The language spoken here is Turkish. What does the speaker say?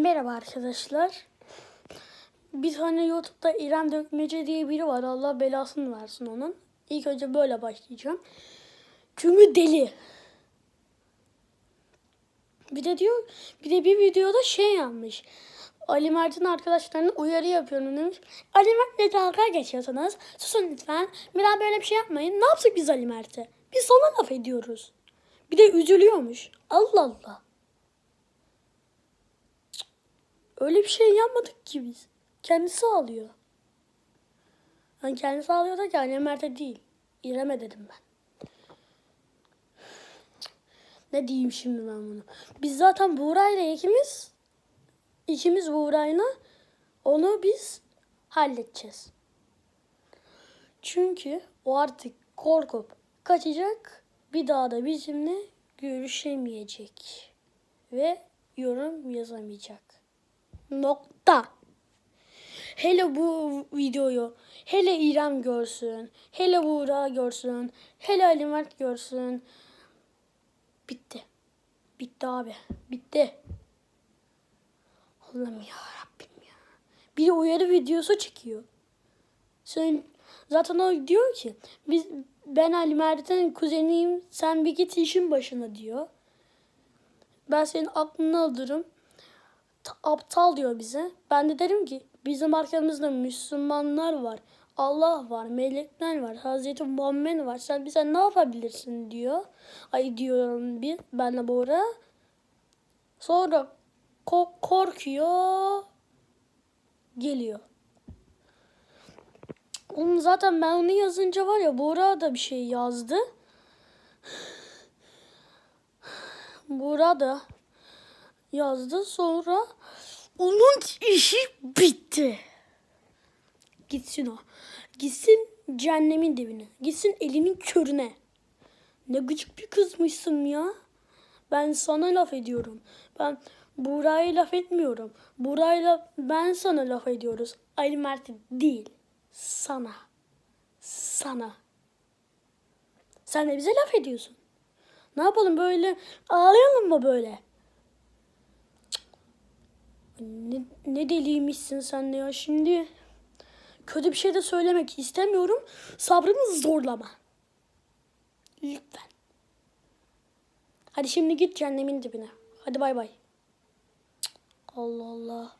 Merhaba arkadaşlar. Bir tane YouTube'da İrem Dökmece diye biri var. Allah belasını versin onun. İlk önce böyle başlayacağım. Çünkü deli. Bir de diyor, bir de bir videoda şey yapmış. Ali Mert'in arkadaşlarına uyarı yapıyorum demiş. Ali Mert'le dalga geçiyorsanız susun lütfen. Bir daha böyle bir şey yapmayın. Ne yaptık biz Ali Mert'e? Biz ona laf ediyoruz. Bir de üzülüyormuş. Allah Allah. Öyle bir şey yapmadık ki biz. Kendisi ağlıyor. Yani kendisi ağlıyor da annem Mert'e değil. İrem'e dedim ben. Ne diyeyim şimdi ben bunu? Biz zaten Buğra'yla ikimiz ikimiz Buğra'yla onu biz halledeceğiz. Çünkü o artık korkup kaçacak. Bir daha da bizimle görüşemeyecek. Ve yorum yazamayacak. Nokta. Hele bu videoyu hele İrem görsün, hele Buğra görsün, hele Ali Mert görsün. Bitti. Bitti abi. Bitti. Allah'ım ya Rabbim ya. Bir de uyarı videosu çekiyor. Sen zaten o diyor ki biz ben Ali Mert'in kuzeniyim. Sen bir git işin başına diyor. Ben senin aklını alırım aptal diyor bize. Ben de derim ki bizim arkamızda Müslümanlar var. Allah var, melekler var, Hazreti Muhammed var. Sen bize ne yapabilirsin diyor. Ay diyorum bir benle Bora. Sonra ko- korkuyor. Geliyor. Onun zaten ben onu yazınca var ya Buğra da bir şey yazdı. Buğra da yazdı. Sonra onun işi bitti. Gitsin o. Gitsin cehennemin dibine. Gitsin elinin körüne. Ne gıcık bir kızmışsın ya. Ben sana laf ediyorum. Ben Buğra'ya laf etmiyorum. Buğra'yla ben sana laf ediyoruz. Ali Mert'e değil. Sana. Sana. Sen de bize laf ediyorsun. Ne yapalım böyle ağlayalım mı böyle? Ne, ne deliymişsin sen de ya şimdi. Kötü bir şey de söylemek istemiyorum. Sabrımı zorlama. Lütfen. Hadi şimdi git cehennemin dibine. Hadi bay bay. Allah Allah.